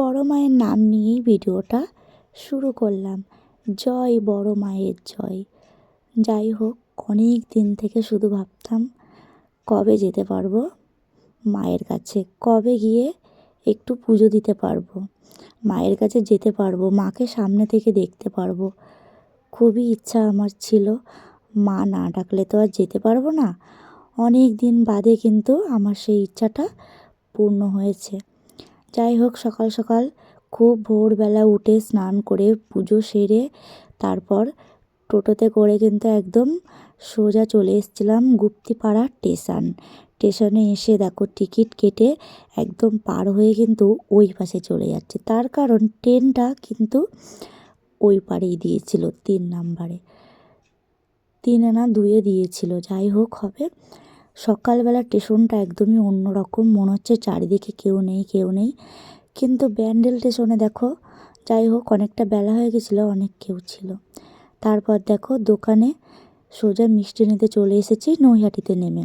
বড় মায়ের নাম নিয়েই ভিডিওটা শুরু করলাম। জয় বড় মায়ের জয়। যাই হোক, অনেক দিন থেকে শুধু ভাবতাম, কবে যেতে পারব? মায়ের কাছে কবে গিয়ে একটু পুজো দিতে পারব? মায়ের কাছে যেতে পারব, মাকে সামনে থেকে দেখতে পারব। খুবই ইচ্ছা আমার ছিল, মা না ডাকলে তো আর যেতে পারব না। অনেক দিন বাদে কিন্তু আমার সেই ইচ্ছাটা পূর্ণ হয়েছে। যাই হোক, সকাল সকাল খুব ভোরবেলা উঠে স্নান করে পুজো সেরে তারপর টোটোতে করে কিন্তু একদম সোজা চলে এসেছিলাম গুপ্তিপাড়া স্টেশন। স্টেশনে এসে দেখো টিকিট কেটে একদম পার হয়ে কিন্তু ওই পাশে চলে যাচ্ছে। তার কারণ ট্রেনটা কিন্তু ওই পাড়েই দিয়েছিল, তিন নাম্বারে। তিনে না দুয়ে দিয়েছিল, যাই হোক হবে। সকালবেলা স্টেশনটা একদমই অন্যরকম। মনে হচ্ছে চারিদিকে কেউ নেই কেউ নেই। কিন্তু ব্যান্ডেল স্টেশনে দেখো, যাই হোক, অনেকটা বেলা হয়ে গেছিল, অনেক কেউ ছিল। তারপর দেখো, দোকানে সোজা মিষ্টি নিতে চলে এসেছি, নৈহাটিতে নেমে।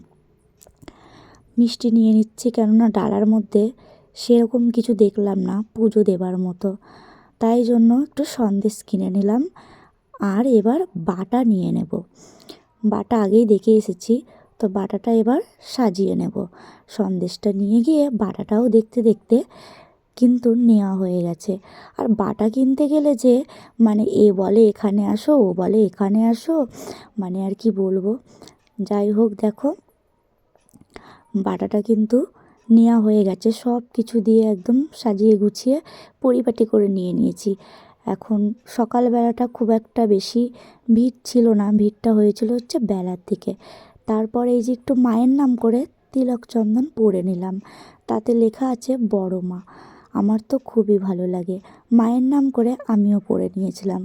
মিষ্টি নিয়ে নিচ্ছি, কেননা ডালার মধ্যে সেরকম কিছু দেখলাম না, পুজো দেবার মতো। তাই জন্য একটু সন্দেশ কিনে নিলাম। আর এবার বাটা নিয়ে নেব। বাটা আগেই দেখে এসেছি। তো বাটাটা এবার সাজিয়ে নেব। সন্দেশটা নিয়ে গিয়ে বাটাটাও দেখতে দেখতে কিন্তু নেওয়া হয়ে গেছে। আর বাটা কিনতে গেলে যে মানে এ বলে এখানে আসো, ও বলে এখানে আসো মানে আর কি বলব? যাই হোক দেখো, বাটাটা কিন্তু নেওয়া হয়ে গেছে। সব কিছু দিয়ে একদম সাজিয়ে গুছিয়ে পরিপাটি করে নিয়ে নিয়েছি। এখন সকালবেলাটা খুব একটা বেশি ভিড় ছিল না। ভিড়টা হয়েছিল হচ্ছে বেলার দিকে। তারপরে এই যে একটু মায়ের নাম করে তিলক চন্দন পরে নিলাম। তাতে লেখা আছে, বড় মা। আমার তো খুবই ভালো লাগে। মায়ের নাম করে আমিও পড়ে নিয়েছিলাম।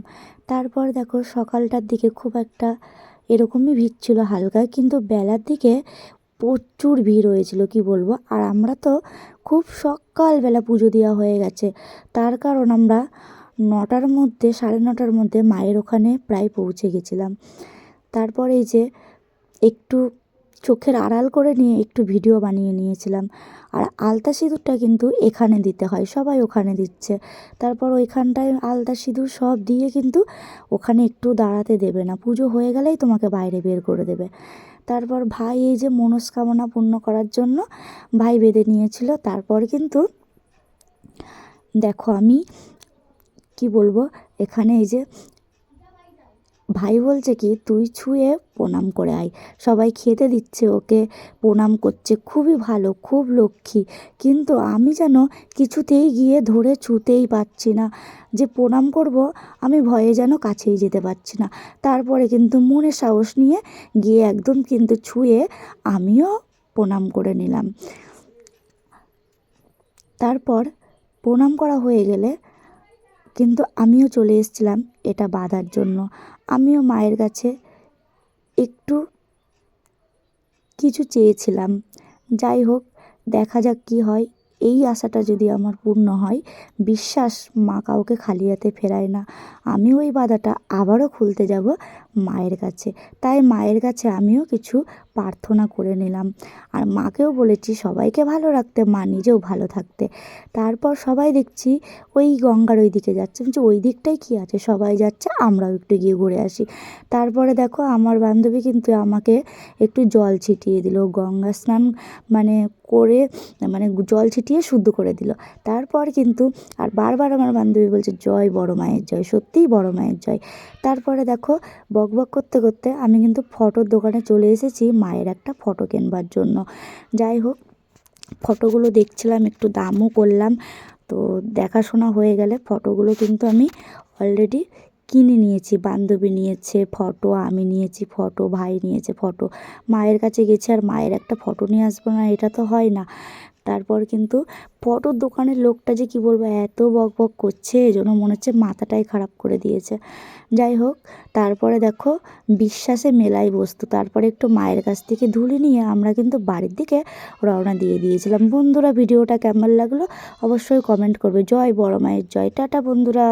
তারপর দেখো সকালটার দিকে খুব একটা এরকমই ভিড় ছিল হালকা, কিন্তু বেলার দিকে প্রচুর ভিড় হয়েছিল, কি বলব? আর আমরা তো খুব সকালবেলা পুজো দেওয়া হয়ে গেছে। তার কারণ আমরা নটার মধ্যে, সাড়ে নটার মধ্যে মায়ের ওখানে প্রায় পৌঁছে গেছিলাম। তারপর এই যে একটু চোখের আড়াল করে নিয়ে একটু ভিডিও বানিয়ে নিয়েছিলাম। আর আলতা সিঁদুরটা কিন্তু এখানে দিতে হয়, সবাই ওখানে দিচ্ছে। তারপর ওইখানটায় আলতা সিঁদুর সব দিয়ে কিন্তু ওখানে একটু দাঁড়াতে দেবে না। পুজো হয়ে গেলেই তোমাকে বাইরে বের করে দেবে। তারপর ভাই এই যে মনস্কামনা পূর্ণ করার জন্য ভাই বেঁধে নিয়েছিল। তারপর কিন্তু দেখো আমি কি বলব, এখানে এই যে ভাই বলছে কি, তুই ছুঁয়ে প্রণাম করে আয়। সবাই খেতে দিচ্ছে ওকে, প্রণাম করছে। খুবই ভালো, খুব লক্ষ্মী। কিন্তু আমি যেন কিছুতেই গিয়ে ধরে ছুঁতেই পারছি না। যে প্রণাম করব, আমি ভয়ে যেন কাছেই যেতে পারছি না। তারপরে কিন্তু মনে সাহস নিয়ে গিয়ে একদম কিন্তু ছুঁয়ে আমিও প্রণাম করে নিলাম। তারপর প্রণাম করা হয়ে গেলে কিন্তু আমিও চলে এসেছিলাম এটা বাঁধার জন্য। আমিও মায়ের কাছে একটু কিছু চেয়েছিলাম। যাই হোক, দেখা যাক কী হয়। এই আশাটা যদি আমার পূর্ণ হয়, বিশ্বাস মা কাউকে খালি হাতে ফেরায় না। আমি ওই বাধাটা আবারও খুলতে যাব মায়ের কাছে। তাই মায়ের কাছে আমিও কিছু প্রার্থনা করে নিলাম। আর মাকেও বলেছি, সবাইকে ভালো রাখতে, মা নিজেও ভালো থাকতে। তারপর সবাই দেখছি ওই গঙ্গার ওই দিকে যাচ্ছে। বলছি, ওই দিকটাই কী আছে? সবাই যাচ্ছে, আমরাও একটু গিয়ে ঘুরে আসি। তারপরে দেখো, আমার বান্ধবী কিন্তু আমাকে একটু জল ছিটিয়ে দিল। গঙ্গা স্নান মানে করে মানে জল ছিটিয়ে শুদ্ধ করে দিল। তারপর কিন্তু আর বারবার আমার বান্ধবী বলছে, জয় বড় মায়ের জয়, সত্যিই বড় মায়ের জয়। তারপরে দেখো, বক বক করতে করতে আমি কিন্তু ফটোর দোকানে চলে এসেছি মায়ের একটা ফটো কেনবার জন্য। যাই হোক, ফটোগুলো দেখছিলাম, একটু দামও করলাম। তো দেখাশোনা হয়ে গেলে ফটোগুলো কিন্তু আমি অলরেডি কিনে নিয়েছি, বান্ধবী নিয়েছে ফটো আমি নিয়েছি ফটো ভাই নিয়েছে ফটো মায়ের কাছে গেছি আর মায়ের একটা ফটো নিয়ে আসব না, এটা তো হয় না। তারপর কিন্তু ফটোর দোকানের লোকটা যে কী বলব, এত বক বক করছে যেন মনে হচ্ছে মাথাটাই খারাপ করে দিয়েছে। যাই হোক, তারপরে দেখো, বিশ্বাসে মেলাই বস্তু। তারপরে একটু মায়ের কাছ থেকে ধুলি নিয়ে আমরা কিন্তু বাড়ির দিকে রওনা দিয়ে দিয়েছিলাম। বন্ধুরা, ভিডিওটা কেমন লাগল? অবশ্যই কমেন্ট করবে। জয় বড় মায়ের জয়। টাটা, বন্ধুরা।